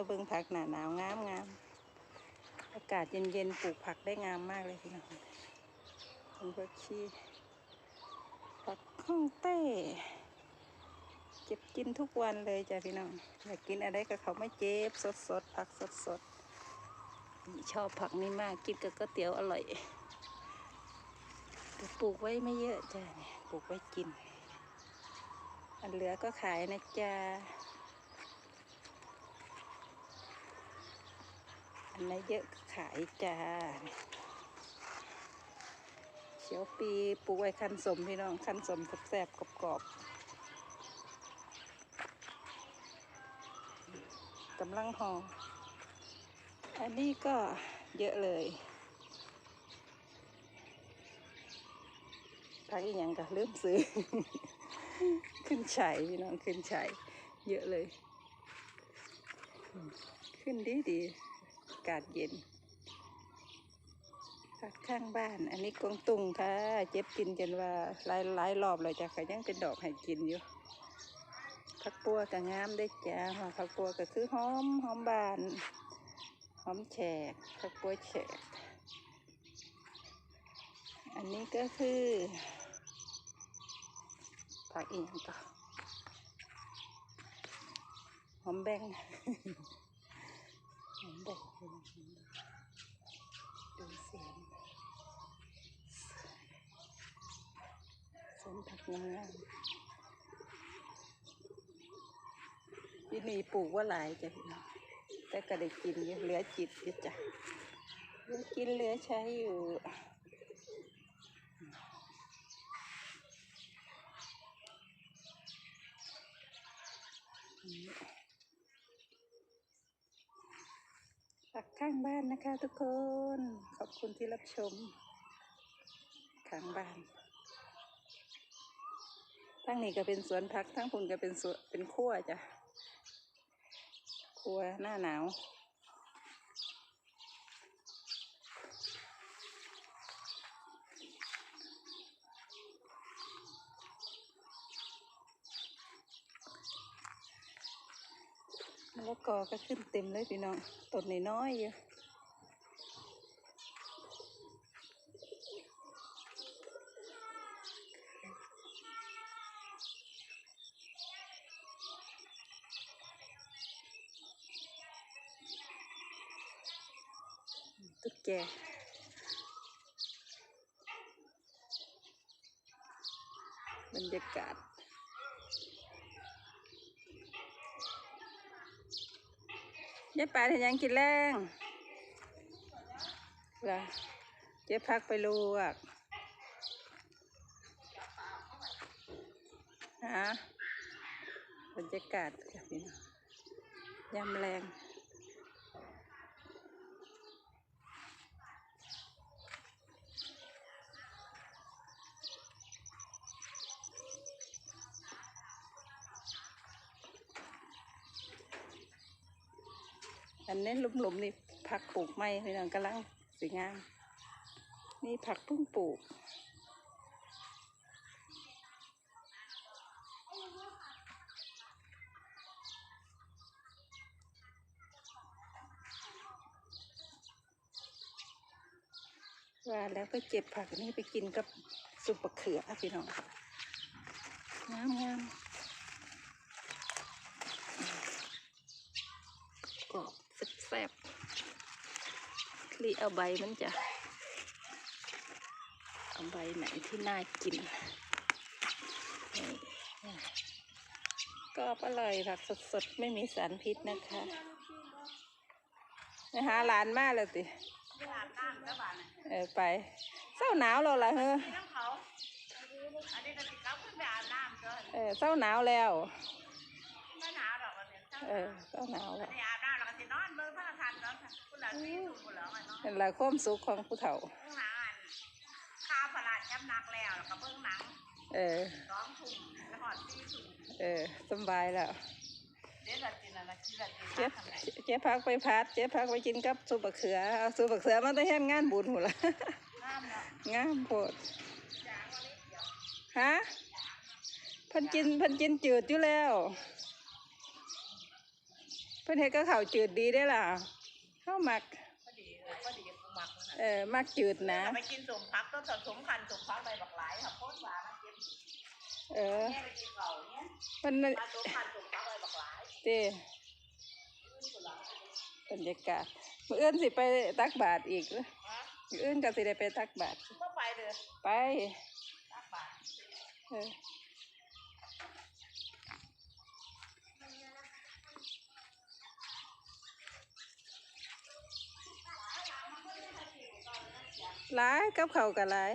มาเบิ่งผักหนาหนาวงามงามอากาศเย็นเย็นๆปลูกผักได้งามมากเลยพี่น้องนผักชีผักข้องเต้เก็บกินทุกวันเลยจ้ะพี่น้องอยากกินอะไรก็เขาไม่เจ็บสดสดๆผักสดสดๆชอบผักนี้มากกินกับก๋วยเตี๋ยวอร่อยปลูกไว้ไม่เยอะจ้ะเนี่ยปลูกไว้กิน อันเหลือก็ขายนะจ๊ะ นไหนเยอะขายจ้าเขียวปีปลูกไว้คันสมพี่น้องคันสมแซ่บกรอบๆกำลังหออันนี้ก็เยอะเลยพักอีกอย่างก็ลืมซื้อ ขึ้นชัยพี่น้องขึ้นชัยเยอะเลย ขึ้นดีดีากาศเย็นพักข้างบ้าน อันนี้กวางตุงค่ะ เจ็บกินจนว่าหลายหลายรอบเลยจ้ะค่ะยังเป็นดอกให้กินอยู่ผักปัวก็งามได้จ้าหัวผักปัวก็คือหอมหอมบานหอมแฉกผักปัวแฉก อันนี้ก็คือผักอีกอย่างก็หอมแบง หอมแบงดูเสียงสวนผักงามๆที่นี่ปลูกว่าหลายจ้ะพี่น้องแต่ก็ได้กินอยู่เหลือจิตอยู่จ้ะเหลือกินเหลือใช้อยู่ักข้างบ้านนะคะทุกคน ขอบคุณที่รับชม ข้างบ้าน ทั้งนี้ก็เป็นสวนผักทั้งพุ่นก็เป็นสวนเป็นครัวจ้ะครัวหน้าหนาว มะละกอก็ขึ้นเต็มเลยพี่น้องต้นน้อยๆอยู่ตุ๊กแกบรรยากาศ ยายป่าเห็นยังกินแรงเหรอเจ๊พักไปลวกฮะบรรยากาศแบบนี้ยำแรง อันนี้หลุมๆนี่ผักปลูกไม่พี่น้องกำลังสวยงาม นี่ผักเพิ่งปลูกว่าแล้วก็เก็บผักนี้ไปกินกับซุปมะเขือพี่น้องงามงามกรอบแซ่บ ๆรีเอาใบมันจะเอาใบไหนที่น่ากินนี่นี่กรอบอร่อยผักสดๆ ไม่มีสารพิษนะคะไปหาหลานมากเลยติอาบน้ำแล้วบ้านเออไปเศร้าหนาวแล้วล่ะเฮ้อน้ำเขาอันนี้ก็ติดกับขึ้นไปอาบน้ำเด้อเออเศร้าหนาวแล้วไม่หนาวหรอกวันนี้เออเศร้าหนาวอัแล้นว นี้อาบน้ำแล้วก็สินอนเบิ่งพระทันเนาะคุณหลานที่ถูกคุณเหรอมันเนาะนั่นแหละความสุขของผู้เฒ่า เบิ่งหนังอันข้าวพลาดย้ำหนักแล้วแล้วก็เบิ่งหนังเออสองทุ่มแล้วหอดสี่ทุ่มเออสำบายแล้ว เดี๋ยวละจินละจินละจินเจ๊ทำไงเจ๊พักไปพัด เจ๊พักไปกินกับซุปบะเขือ เอาซุปบะเขือมันต้องเฮ็ดงานบุญหูละ น้ำเนาะงามโพดจางวันนี้เดียวฮะเพิ่นกินเพิ่นกินจืดอยู่แล้วเพิ่นพิ่นเฮ็ดก็ข้าวจืดดีได้อล่ะข้าวหมัก พอดีเออพอดีกูมักมันเออมักจืดนะ ไปกินสมพักต้องสมคันสมพักใบบักหลายค่ะโคตรหวานมันเจ็บเออแม่ไปกินเขาเนี่ยมันมาสมคันสมพักใบบักหลายเต้บรรยากาศมื้ออื่นสิไปตักบาตรอีกเหรอฮะมื้ออื่นก็สิได้ไปตักบาตรก็ไปเลยไป ตักบาทเออ หลายกับเขาวก็หลาย